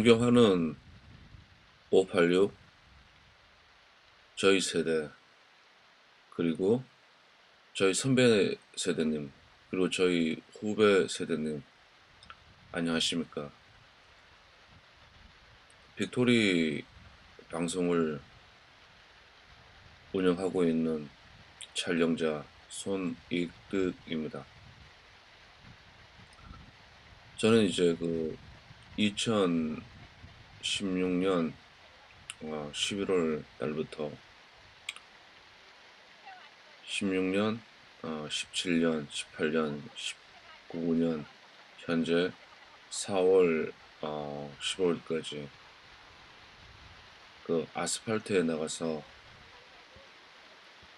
존경하는 586 저희 세대 그리고 저희 선배 세대님 그리고 저희 후배 세대님 안녕하십니까 빅토리 방송을 운영하고 있는 촬영자 손익득입니다. 저는 이제 그 2016년 11월 달부터 16년, 17년, 18년, 19년, 현재 4월, 15일까지 그 아스팔트에 나가서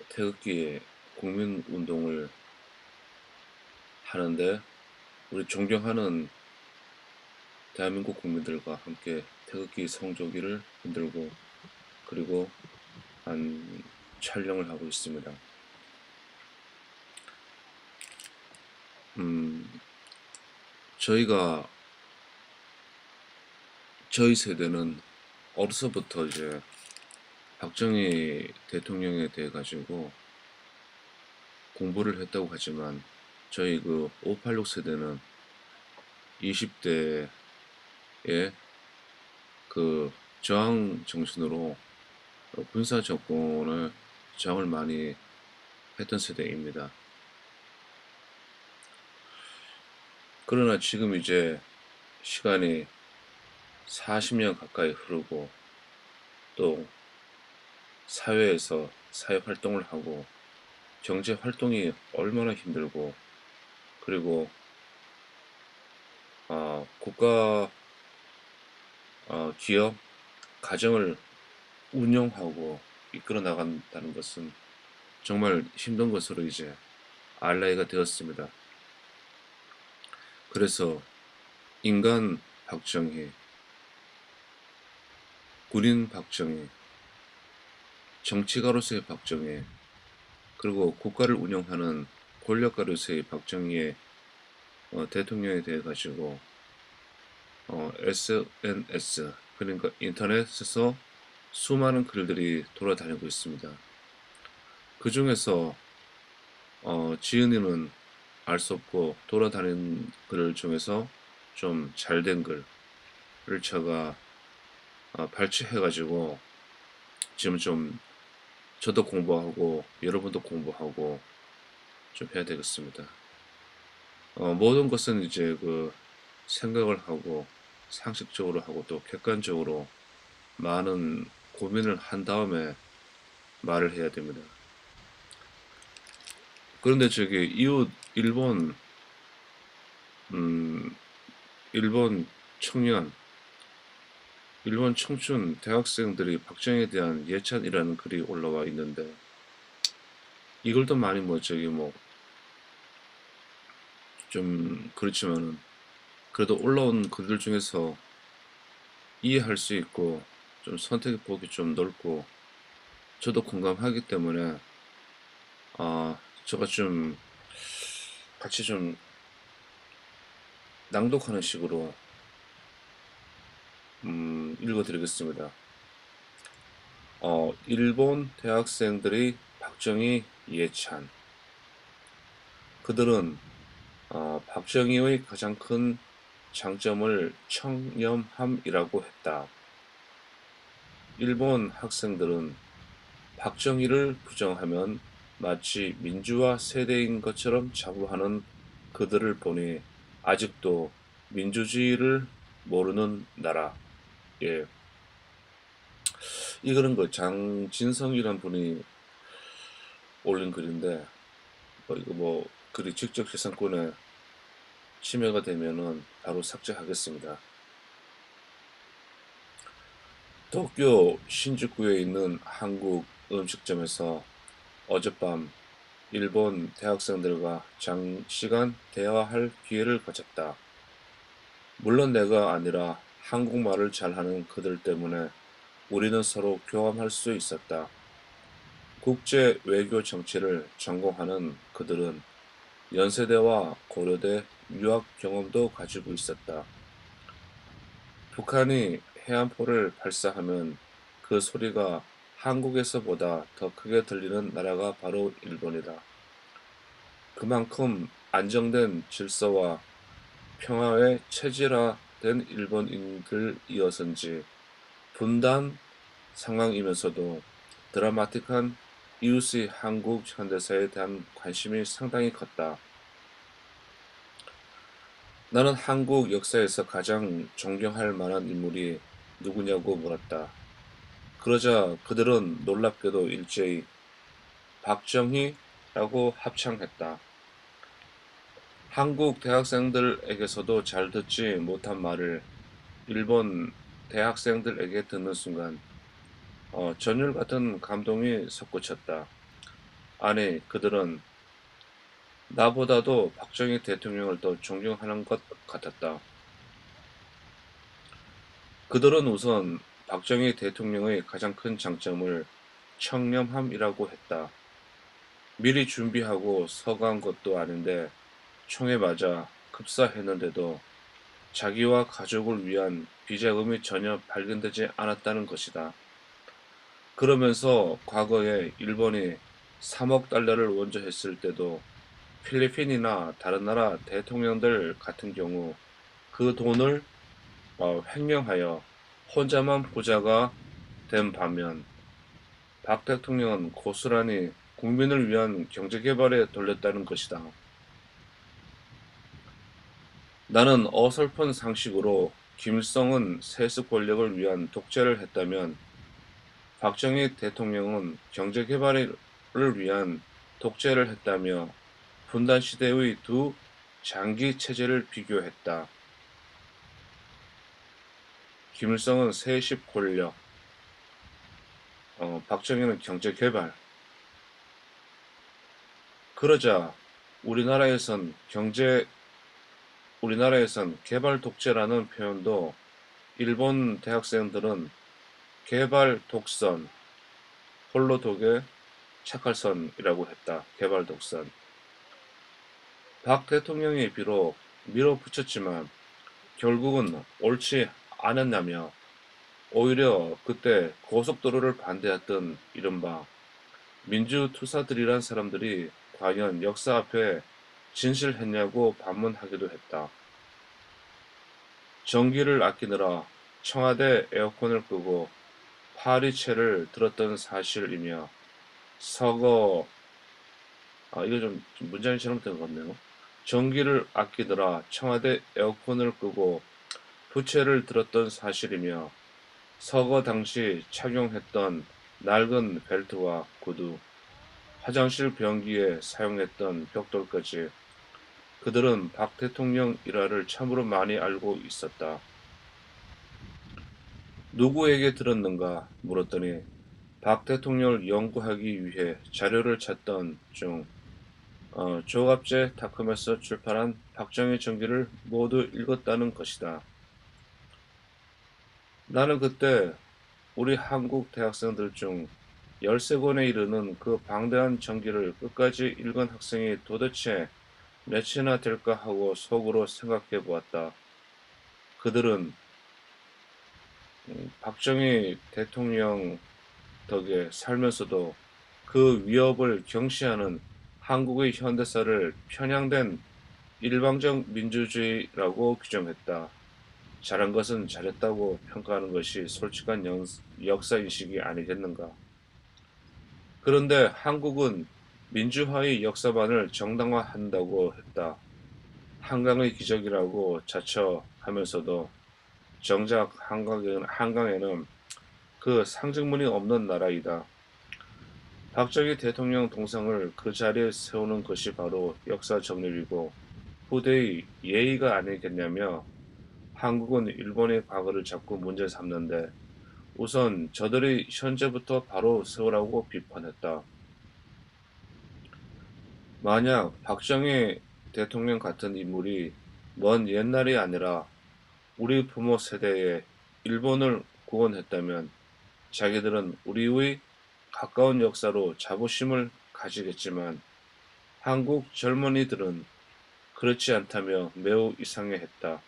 태극기에 국민 운동을 하는데 우리 존경하는 대한민국 국민들과 함께 태극기 성조기를 흔들고 그리고 한 촬영을 하고 있습니다. 음, 저희가 저희 세대는 어려서부터 이제 박정희 대통령에 대해 가지고 공부를 했다고 하지만 저희 그 586 세대는 20대 에그 저항 정신으로 군사 정권을 저항을 많이 했던 세대입니다. 그러나 지금 이제 시간이 40년 가까이 흐르고 또 사회에서 사회 활동을 하고 경제 활동이 얼마나 힘들고 그리고 어, 국가 어, 기업 가정을 운영하고 이끌어 나간다는 것은 정말 힘든 것으로 이제 알 나이가 되었습니다. 그래서 인간 박정희, 군인 박정희, 정치가로서의 박정희, 그리고 국가를 운영하는 권력가로서의 박정희의 어, 대통령에 대해 가지고 어, SNS 그러니까 인터넷에서 수많은 글들이 돌아다니고 있습니다. 그 중에서 어, 지은이는 알 수 없고 돌아다니는 글 중에서 좀 잘된 글을 제가 어, 발췌해가지고 지금 좀 저도 공부하고 여러분도 공부하고 좀 해야 되겠습니다. 어, 모든 것은 이제 그 생각을 하고 상식적으로 하고 또 객관적으로 많은 고민을 한 다음에 말을 해야 됩니다. 그런데 저기 이웃 일본 음 일본 청년 일본 청춘 대학생들이 박정희에 대한 예찬이라는 글이 올라와 있는데 이걸도 많이 뭐 저기 뭐 좀 그렇지만은 그래도 올라온 글들 중에서 이해할 수 있고 좀 선택의 폭이 좀 넓고 저도 공감하기 때문에 아 제가 좀 같이 좀 낭독하는 식으로 음, 읽어드리겠습니다. 어, 일본 대학생들의 박정희 예찬. 그들은 어, 박정희의 가장 큰 장점을 청렴함이라고 했다. 일본 학생들은 박정희를 부정하면 마치 민주화 세대인 것처럼 자부하는 그들을 보니 아직도 민주주의를 모르는 나라. 예. 이거는 그 장진성이란 분이 올린 글인데, 뭐 이거 뭐 글이 직접 재산권에 침해가 되면은 바로 삭제하겠습니다. 도쿄 신주쿠에 있는 한국 음식점에서 어젯밤 일본 대학생들과 장시간 대화할 기회를 가졌다. 물론 내가 아니라 한국말을 잘하는 그들 때문에 우리는 서로 교감할 수 있었다. 국제 외교 정치를 전공하는 그들은 연세대와 고려대 유학 경험도 가지고 있었다. 북한이 해안포를 발사하면 그 소리가 한국에서보다 더 크게 들리는 나라가 바로 일본이다. 그만큼 안정된 질서와 평화에 체질화된 일본인들이어서인지 분단 상황이면서도 드라마틱한 이웃의 한국 현대사에 대한 관심이 상당히 컸다. 나는 한국 역사에서 가장 존경할 만한 인물이 누구냐고 물었다. 그러자 그들은 놀랍게도 일제히 박정희라고 합창했다. 한국 대학생들에게서도 잘 듣지 못한 말을 일본 대학생들에게 듣는 순간 어, 전율 같은 감동이 솟구쳤다. 아니, 그들은 나보다도 박정희 대통령을 더 존경하는 것 같았다. 그들은 우선 박정희 대통령의 가장 큰 장점을 청렴함이라고 했다. 미리 준비하고 서간 것도 아닌데 총에 맞아 급사했는데도 자기와 가족을 위한 비자금이 전혀 발견되지 않았다는 것이다. 그러면서 과거에 일본이 3억 달러를 원조했을 때도 필리핀이나 다른 나라 대통령들 같은 경우 그 돈을 어, 횡령하여 혼자만 부자가 된 반면 박 대통령은 고스란히 국민을 위한 경제개발에 돌렸다는 것이다. 나는 어설픈 상식으로 김일성은 세습 권력을 위한 독재를 했다면 박정희 대통령은 경제개발을 위한 독재를 했다며 분단 시대의 두 장기 체제를 비교했다. 김일성은 세습 권력, 어, 박정희는 경제 개발. 그러자 우리나라에선 경제 우리나라에선 개발 독재라는 표현도 일본 대학생들은 개발 독선, 홀로 독의 착할선이라고 했다. 개발 독선. 박 대통령이 비록 밀어붙였지만 결국은 옳지 않았냐며 오히려 그때 고속도로를 반대했던 이른바 민주투사들이란 사람들이 과연 역사 앞에 진실했냐고 반문하기도 했다. 전기를 아끼느라 청와대 에어컨을 끄고 파리채를 들었던 사실이며 서거 아 이거 좀 문장이 잘못된 것 같네요. 전기를 아끼느라 청와대 에어컨을 끄고 부채를 들었던 사실이며 서거 당시 착용했던 낡은 벨트와 구두, 화장실 변기에 사용했던 벽돌까지 그들은 박 대통령 일화를 참으로 많이 알고 있었다. 누구에게 들었는가 물었더니 박 대통령을 연구하기 위해 자료를 찾던 중 어, 조갑제 닷컴에서 출판한 박정희 전기를 모두 읽었다는 것이다. 나는 그때 우리 한국 대학생들 중 13권에 이르는 그 방대한 전기를 끝까지 읽은 학생이 도대체 몇이나 될까 하고 속으로 생각해 보았다. 그들은 음, 박정희 대통령 덕에 살면서도 그 위협을 경시하는 한국의 현대사를 편향된 일방적 민주주의라고 규정했다. 잘한 것은 잘했다고 평가하는 것이 솔직한 역사인식이 아니겠는가. 그런데 한국은 민주화의 역사반을 정당화한다고 했다. 한강의 기적이라고 자처하면서도 정작 한강에는, 한강에는 그 상징문이 없는 나라이다. 박정희 대통령 동상을 그 자리에 세우는 것이 바로 역사 정립이고 후대의 예의가 아니겠냐며 한국은 일본의 과거를 자꾸 문제 삼는데 우선 저들이 현재부터 바로 세우라고 비판했다. 만약 박정희 대통령 같은 인물이 먼 옛날이 아니라 우리 부모 세대에 일본을 구원했다면 자기들은 우리의 가까운 역사로 자부심을 가지겠지만 한국 젊은이들은 그렇지 않다며 매우 이상해했다.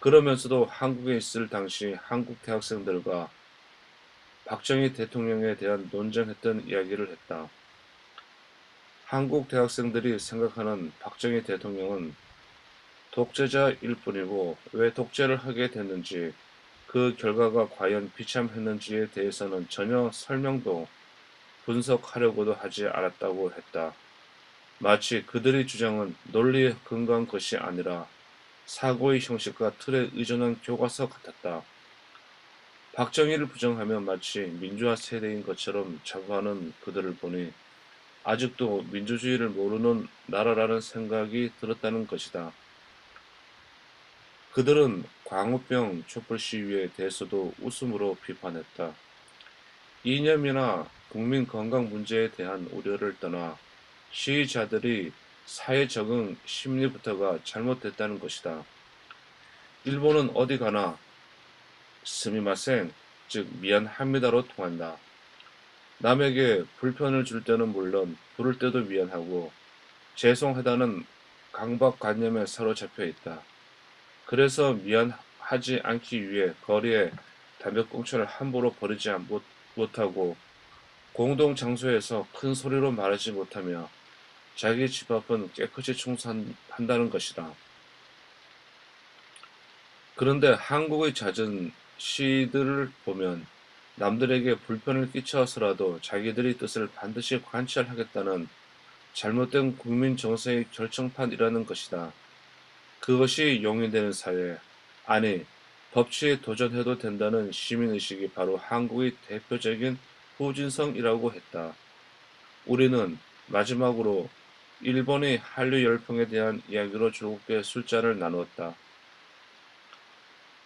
그러면서도 한국에 있을 당시 한국 대학생들과 박정희 대통령에 대한 논쟁했던 이야기를 했다. 한국 대학생들이 생각하는 박정희 대통령은 독재자일 뿐이고 왜 독재를 하게 됐는지 그 결과가 과연 비참했는지에 대해서는 전혀 설명도 분석하려고도 하지 않았다고 했다. 마치 그들의 주장은 논리에 근거한 것이 아니라 사고의 형식과 틀에 의존한 교과서 같았다. 박정희를 부정하면 마치 민주화 세대인 것처럼 자부하는 그들을 보니 아직도 민주주의를 모르는 나라라는 생각이 들었다는 것이다. 그들은 광우병 촛불 시위에 대해서도 웃음으로 비판했다. 이념이나 국민 건강 문제에 대한 우려를 떠나 시위자들이 사회 적응 심리부터가 잘못됐다는 것이다. 일본은 어디 가나 스미마생, 즉 미안합니다로 통한다. 남에게 불편을 줄 때는 물론 부를 때도 미안하고 죄송하다는 강박관념에 사로잡혀 있다. 그래서 미안하지 않기 위해 거리에 담배꽁초를 함부로 버리지 못하고 공동 장소에서 큰 소리로 말하지 못하며 자기 집 앞은 깨끗이 청소한다는 것이다. 그런데 한국의 잦은 시들을 보면 남들에게 불편을 끼쳐서라도 자기들의 뜻을 반드시 관철하겠다는 잘못된 국민 정서의 결정판이라는 것이다. 그것이 용인되는 사회, 아니 법치에 도전해도 된다는 시민의식이 바로 한국의 대표적인 후진성이라고 했다. 우리는 마지막으로 일본의 한류 열풍에 대한 이야기로 즐겁게 술잔을 나누었다.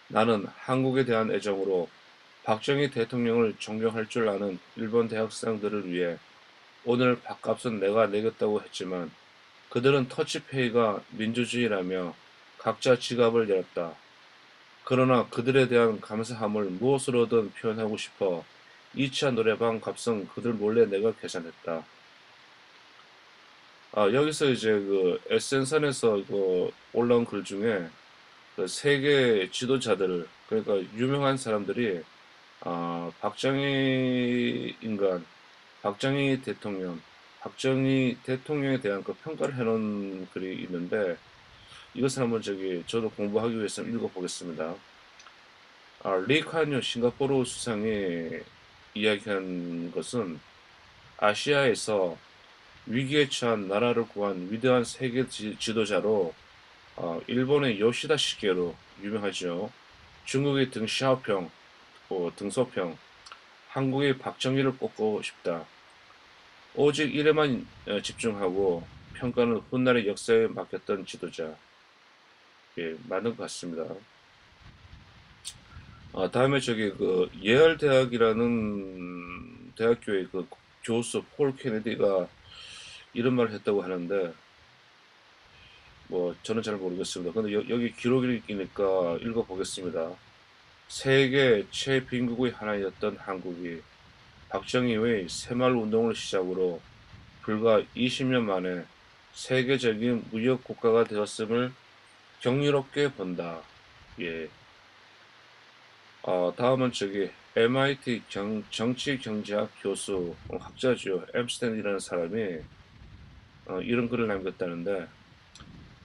나는 한국에 대한 애정으로 박정희 대통령을 존경할 줄 아는 일본 대학생들을 위해 오늘 밥값은 내가 내겠다고 했지만 그들은 터치페이가 민주주의라며 각자 지갑을 열었다. 그러나 그들에 대한 감사함을 무엇으로든 표현하고 싶어 2차 노래방 값은 그들 몰래 내가 계산했다. 아, 여기서 이제 그 에센선에서 그 올라온 글 중에 그 세계 지도자들 그러니까 유명한 사람들이 아, 박정희 인간, 박정희 대통령, 박정희 대통령에 대한 그 평가를 해놓은 글이 있는데 이것을 한번 저기 저도 공부하기 위해서 읽어보겠습니다. 아, 리카뉴 싱가포르 수상이 이야기한 것은 아시아에서 위기에 처한 나라를 구한 위대한 세계 지도자로 어, 일본의 요시다 시게로 유명하죠. 중국의 등샤오평, 어, 등소평, 한국의 박정희를 꼽고 싶다. 오직 이에만 어, 집중하고 평가는 훗날의 역사에 맡겼던 지도자. 예, 맞는 것 같습니다. 아, 다음에 저기 그 예알 대학이라는 대학교의 그 교수 폴 케네디가 이런 말을 했다고 하는데 뭐 저는 잘 모르겠습니다. 근데 여, 기 기록이 있으니까 읽어보겠습니다. 세계 최빈국의 하나였던 한국이 박정희의 새마을 운동을 시작으로 불과 20년 만에 세계적인 무역 국가가 되었음을 경이롭게 본다. 예. 어, 다음은 저기 MIT 경, 정치경제학 교수 어, 학자죠. 엠스텐이라는 사람이 어, 이런 글을 남겼다는데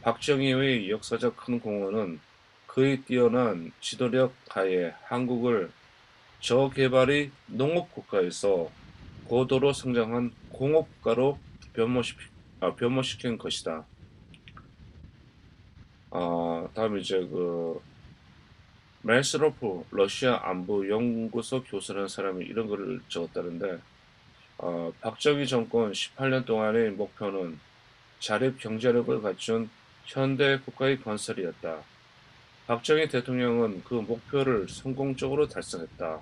박정희의 역사적 큰 공헌은 그의 뛰어난 지도력 하에 한국을 저개발의 농업국가에서 고도로 성장한 공업국가로 변모시, 아, 변모시킨 것이다. 어, 다음 이제 그 멜스로프 러시아 안보 연구소 교수라는 사람이 이런 글을 적었다는데 어, 박정희 정권 18년 동안의 목표는 자립 경제력을 갖춘 현대 국가의 건설이었다. 박정희 대통령은 그 목표를 성공적으로 달성했다.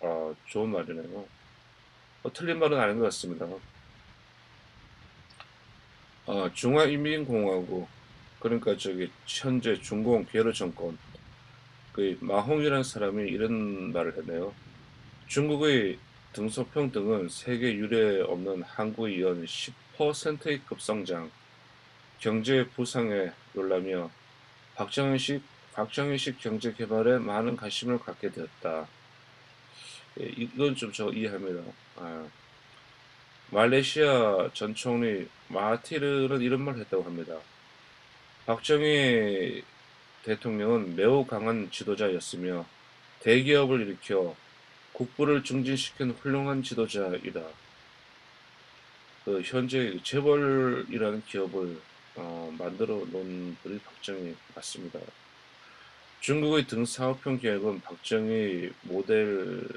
어, 좋은 말이네요. 어, 틀린 말은 아닌 것 같습니다. 어, 중화인민공화국 그러니까 저기 현재 중공 괴로 정권 그 마홍이라는 사람이 이런 말을 했네요. 중국의 등소평 등은 세계 유례 없는 한국의 연 10%의 급성장, 경제 부상에 놀라며 박정희식 박정희식 경제 개발에 많은 관심을 갖게 되었다. 예, 이건 좀 저 이해합니다. 아, 말레이시아 전 총리 마하티르는 이런 말을 했다고 합니다. 박정희 대통령은 매우 강한 지도자였으며 대기업을 일으켜 국부를 증진시킨 훌륭한 지도자이다. 그 현재 재벌이라는 기업을 어, 만들어 놓은 분이 박정희 맞습니다. 중국의 등 사업형 계획은 박정희 모델을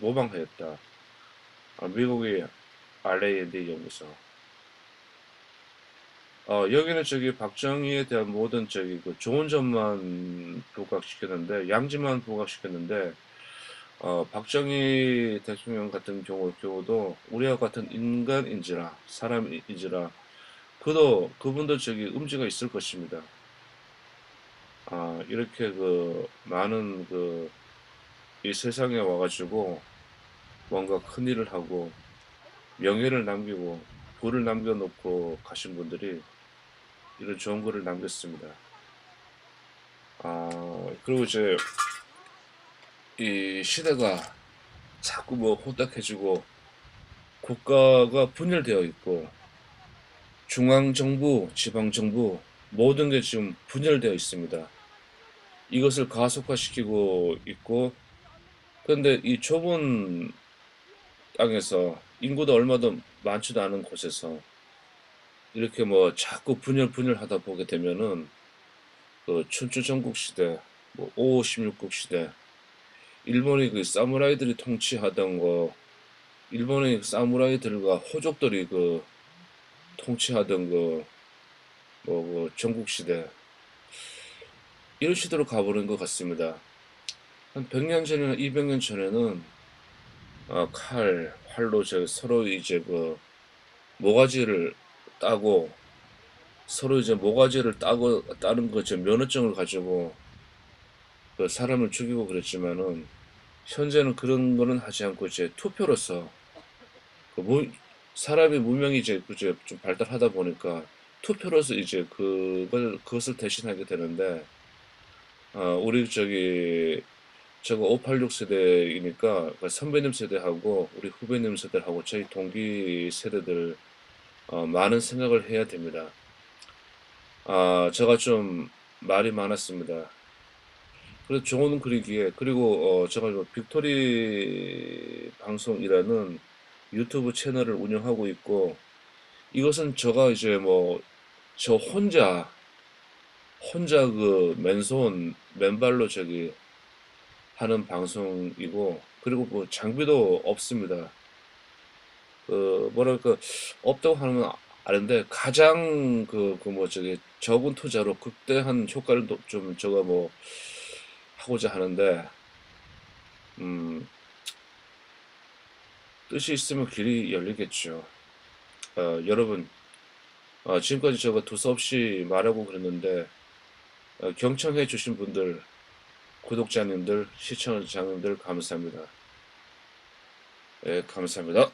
모방하였다. 아, 미국의 R&D 연구소. 어, 여기는 저기 박정희에 대한 모든 저기 그 좋은 점만 부각시켰는데 양지만 부각시켰는데 어, 박정희 대통령 같은 경우 경우도 우리와 같은 인간인지라 사람인지라 그도 그분도 저기 음지가 있을 것입니다. 아 이렇게 그 많은 그 이 세상에 와가지고 뭔가 큰 일을 하고 명예를 남기고 부를 남겨놓고 가신 분들이 이런 좋은 글을 남겼습니다. 아 그리고 이제 이 시대가 자꾸 뭐 혼탁해지고 국가가 분열되어 있고 중앙정부, 지방정부 모든 게 지금 분열되어 있습니다. 이것을 가속화시키고 있고 그런데 이 좁은 땅에서 인구도 얼마도 많지도 않은 곳에서 이렇게 뭐 자꾸 분열 분열 하다 보게 되면은 그 춘추 전국 시대, 뭐 5, 16국 시대 일본의 그 사무라이들이 통치하던 거, 일본의 사무라이들과 호족들이 그 통치하던 그, 뭐, 그 전국 시대, 이런 시대로 가버린 것 같습니다. 한 100년 전이나 200년 전에는, 어, 칼, 활로 저 서로 이제 그, 모가지를 따고, 서로 이제 모가지를 따고, 따는 그, 저 면허증을 가지고, 그 사람을 죽이고 그랬지만은, 현재는 그런 거는 하지 않고 이제 투표로서 그 무, 사람이 문명이 이제 그제 좀 발달하다 보니까 투표로서 이제 그걸 그것을 대신하게 되는데 어, 우리 저기 저거 586 세대이니까 그 선배님 세대하고 우리 후배님 세대하고 저희 동기 세대들 어, 많은 생각을 해야 됩니다. 아, 제가 좀 말이 많았습니다. 그래서 좋은 글이기에 그리고 어 제가 이 빅토리 방송이라는 유튜브 채널을 운영하고 있고 이것은 제가 이제 뭐 저 혼자 혼자 그 맨손 맨발로 저기 하는 방송이고 그리고 뭐 장비도 없습니다. 그 뭐랄까 없다고 하면 아는데 가장 그 그 뭐 저기 적은 투자로 극대한 효과를 또좀 제가 뭐 하고자 하는데, 음, 뜻이 있으면 길이 열리겠죠. 어, 여러분, 어, 지금까지 제가 두서없이 말하고 그랬는데, 어, 경청해 주신 분들, 구독자님들, 시청자님들 감사합니다. 예, 감사합니다.